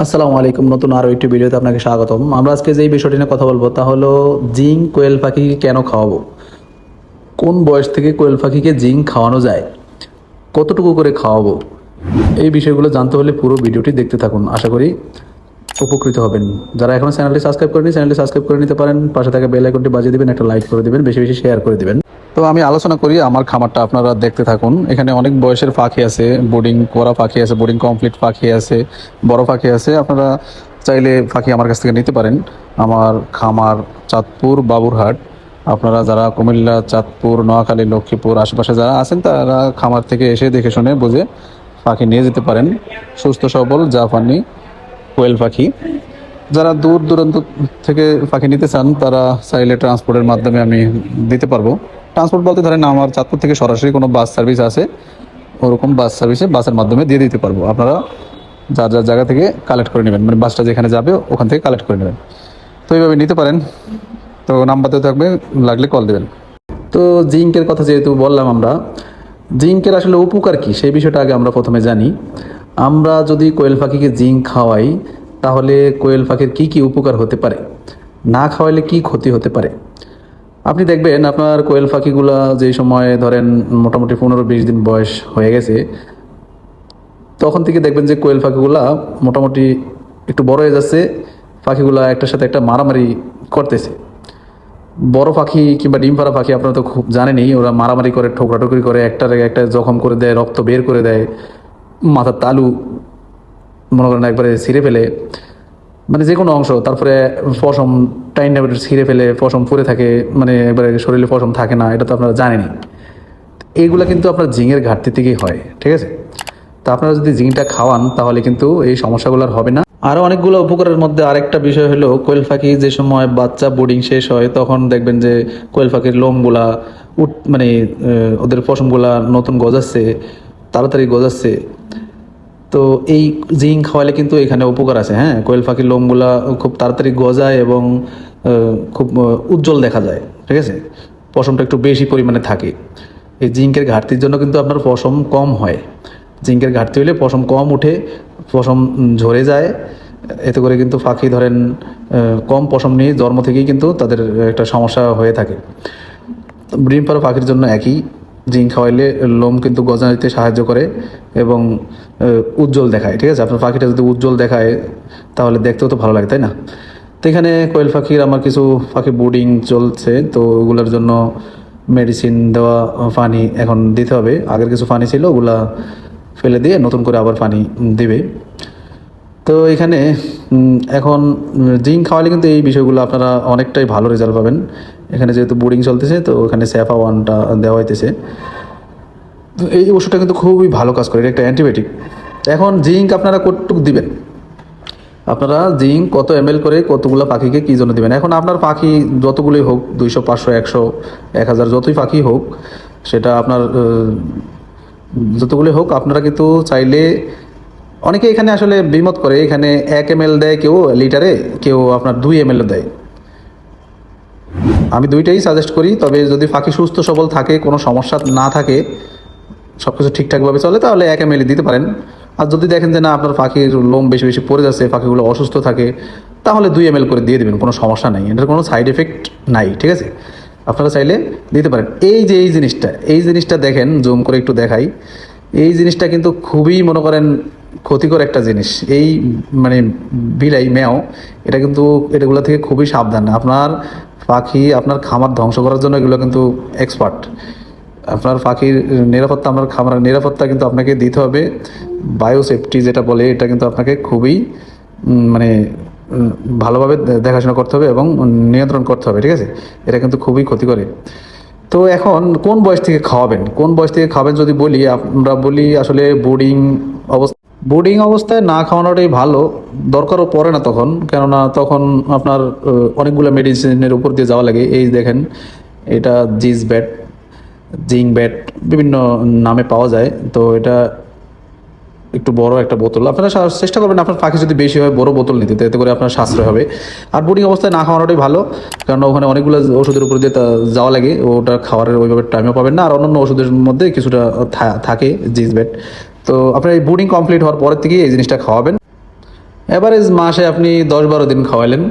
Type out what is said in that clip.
আসসালামু আলাইকুম, নতুন আরও একটি ভিডিওতে আপনাকে স্বাগতম। আমরা আজকে যেই বিষয়টি নিয়ে কথা বলব তা হলো জিঙ্ক কোয়েল পাখিকে কেন খাওয়াবো? কোন বয়স থেকে কোয়েল পাখিকে জিঙ্ক খাওয়ানো যায়? কতটুকু করে খাওয়াবো? এই বিষয়গুলো জানতে হলে পুরো ভিডিওটি দেখতে থাকুন। আশা করি উপকৃত হবেন। যারা এখনও চ্যানেলটি সাবস্ক্রাইব করেনি চ্যানেলটি সাবস্ক্রাইব করে নিতে পারেন। পাশে থাকা বেল আইকনটি বাজিয়ে দেবেন, একটা লাইক করে দেবেন, বেশি বেশি শেয়ার করে দিবেন। তো আমি আলোচনা করি, আমার খামারটা আপনারা দেখতে থাকুন। এখানে অনেক বয়সের পাখি আছে বোর্ডিং করা পাখি আছে বোর্ডিং কমপ্লিট পাখি আছে, বড় পাখি আছে। আপনারা চাইলে পাখি আমার কাছ থেকে নিতে পারেন। আমার খামার চাঁদপুর, বাবুরহাট। আপনারা যারা কুমিল্লা, চাঁদপুর, নোয়াখালী, লক্ষ্মীপুর আশেপাশে যারা আছেন, তারা খামার থেকে এসে দেখে শুনে বুঝে পাখি নিয়ে যেতে পারেন। সুস্থ, সবল, জাপানি, কোয়েল পাখি। যারা দূর দূরান্ত থেকে পাখি নিতে চান, তারা চাইলে ট্রান্সপোর্টের মাধ্যমে আমি দিতে পারব। ট্রান্সপোর্ট বলতে ধরেন আমার চাঁদপুর থেকে সরাসরি কোনো বাস সার্ভিস আছে, ওরকম বাস সার্ভিসে বাসের মাধ্যমে দিয়ে দিতে পারব। আপনারা যার যার জায়গা থেকে কালেক্ট করে নেবেন মানে বাসটা যেখানে যাবে ওখান থেকে কালেক্ট করে নেবেন। তো এইভাবে নিতে পারেন। তো নাম্বারতে থাকবে, লাগলে কল দেবেন। তো জিঙ্কের কথা যেহেতু বললাম আমরা, জিঙ্কের আসলে উপকার কি? সেই বিষয়টা আগে আমরা প্রথমে জানি। আমরা যদি কোয়েল পাখিকে জিঙ্ক খাওয়াই, তাহলে কোয়েল পাখির কি কি উপকার হতে পারে? না খাওয়াইলে কি ক্ষতি হতে পারে? আপনি দেখবেন আপনার কোয়েল পাখিগুলা যেই সময় ধরেন মোটামুটি পনেরো বিশ দিন বয়স হয়ে গেছে, তখন থেকে দেখবেন যে কোয়েল পাখিগুলা মোটামুটি একটু বড় হয়ে যাচ্ছে, পাখিগুলা একটার সাথে একটা মারামারি করতেছে। বড় পাখি কিংবা ডিম পাড়া পাখি আপনারা তো খুব জানেনই, ওরা মারামারি করে ঠোকরাঠুকরি করে একটার একটা জখম করে দেয়, রক্ত বের করে দেয়, মাথার তালু মনে করেন একবারে ছিঁড়ে ফেলে। মানে যে কোনো অংশ, তারপরে পশম টাইন ছিঁড়ে ফেলে পশম পরে থাকে মানে একবারে শরীরে পশম থাকে না, এটা তো আপনারা জানেনই। এইগুলা কিন্তু আপনার জিঙের ঘাটতি থেকেই হয়, ঠিক আছে? তা আপনারা যদি জিংটা খাওয়ান, তাহলে কিন্তু এই সমস্যাগুলো আর হবে না। আরও অনেকগুলো উপকারের মধ্যে আরেকটা বিষয় হলো, কোয়েল পাখি যে সময় বাচ্চা বোর্ডিং শেষ হয়, তখন দেখবেন যে কোয়েল পাখির লোমগুলা উঠ মানে ওদের পশমগুলা নতুন গজাচ্ছে, তাড়াতাড়ি গজাচ্ছে। তো এই জিঙ্ক খাওয়ালে কিন্তু এখানে উপকার আছে হ্যাঁ? কোয়েল পাখির লোমগুলা খুব তাড়াতাড়ি গজায় এবং খুব উজ্জ্বল দেখা যায়, ঠিক আছে? পশমটা একটু বেশি পরিমাণে থাকে। এই জিঙ্কের ঘাটতির জন্য কিন্তু আপনার পশম কম হয়। জিঙ্কের ঘাটতি হলে পশম কম উঠে, পশম ঝরে যায়। এতে করে কিন্তু পাখি ধরেন কম পশম নিয়ে জন্ম থেকেই কিন্তু তাদের একটা সমস্যা হয়ে থাকে। ডিম পাড়া পাখির জন্য একই। জিঙ্ক খাওয়াইলে লোম কিন্তু গজানিতে সাহায্য করে এবং উজ্জ্বল দেখায়, ঠিক আছে? আপনার পাখিটা যদি উজ্জ্বল দেখায়, তাহলে দেখতেও তো ভালো লাগে, তাই না? তো এখানে কোয়েল পাখির আমার কিছু পাখি বোর্ডিং চলছে, তো ওগুলোর জন্য মেডিসিন দেওয়া পানি এখন দিতে হবে। আগের কিছু পানি ছিল, ওগুলা ফেলে দিয়ে নতুন করে আবার পানি দেবে। তো এখানে এখন জিঙ্ক খাওয়ালে কিন্তু এই বিষয়গুলো আপনারা অনেকটাই ভালো রেজাল্ট পাবেন। এখানে যেহেতু বোর্ডিং চলতেছে, তো ওখানে স্যাফা ওয়ানটা দেওয়া হইতেছে। তো এই ওষুধটা কিন্তু খুবই ভালো কাজ করে, এটা একটা অ্যান্টিবায়োটিক এখন জিঙ্ক আপনারা কতটুকু দিবেন? আপনারা জিঙ্ক কত এম করে কতগুলো পাখিকে কী জন্য দিবেন? এখন আপনার পাখি যতগুলোই হোক, দুইশো, পাঁচশো, একশো, এক হাজার যতই পাখি হোক, সেটা আপনার যতগুলোই হোক, আপনারা কিন্তু চাইলে, অনেকে এখানে আসলে বিমত করে, এখানে এক এম দেয় কেউ লিটারে, কেউ আপনার দুই এম দেয়। আমি দুইটাই সাজেস্ট করি, তবে যদি পাখি সুস্থ সবল থাকে, কোনো সমস্যা না থাকে সব কিছু ঠিকঠাকভাবে চলে, তাহলে এক এম দিতে পারেন। আর যদি দেখেন যে না, আপনার পাখির লোম বেশি বেশি পড়ে যাচ্ছে পাখিগুলো অসুস্থ থাকে, তাহলে দুই এম করে দিয়ে দেবেন, কোনো সমস্যা নাই। এটার কোনো সাইড এফেক্ট নাই, ঠিক আছে? আপনারা চাইলে দিতে পারেন। এই যে এই জিনিসটা এই জিনিসটা দেখেন জুম করে একটু দেখাই। এই জিনিসটা কিন্তু খুবই, মনে করেন, ক্ষতিকর একটা জিনিস। এই মানে বিলাই, ম্যাও, এটা কিন্তু এটাগুলো থেকে খুবই সাবধান। আপনার পাখি আপনার খামার ধ্বংস করার জন্য এগুলো কিন্তু এক্সপার্ট আপনার পাখির নিরাপত্তা, আপনার খামারের নিরাপত্তা কিন্তু আপনাকে দিতে হবে। বায়ো সেফটি যেটা বলে, এটা কিন্তু আপনাকে খুবই মানে ভালোভাবে দেখাশোনা করতে হবে এবং নিয়ন্ত্রণ করতে হবে, ঠিক আছে? এটা কিন্তু খুবই ক্ষতি করে তো এখন কোন বয়স থেকে খাওয়াবেন? কোন বয়স থেকে খাওয়াবেন যদি বলি, আমরা বলি আসলে বোর্ডিং অবস্থা বোর্ডিং অবস্থায় না খাওয়ানোটাই ভালো। দরকারও পড়ে না তখন, কেননা তখন আপনার অনেকগুলো মেডিসিনের উপর দিয়ে যাওয়া লাগে। এই দেখেন, এটা জিজ ব্যাট জিং ব্যাট, বিভিন্ন নামে পাওয়া যায়। তো এটা একটু বড় একটা বোতল। আপনারা চেষ্টা করবেন আপনার পাখি যদি বেশি হয়, বড় বোতল নিতে এতে করে আপনার সাশ্রয় হবে। আর বোর্ডিং অবস্থায় না খাওয়ানোটাই ভালো কারণ ওখানে অনেকগুলো ওষুধের উপর দিয়ে যাওয়া লাগে। ওটা খাওয়ারের ওইভাবে টাইমও পাবেন না। আর অন্যান্য ওষুধের মধ্যে কিছুটা থাকে জিজ ব্যাট। তো আপনার এই বোর্ডিং কমপ্লিট হওয়ার পরের থেকে এই জিনিসটা খাওয়াবেন। অ্যাভারেজ মাসে আপনি দশ বারো দিন খাওয়াইলেন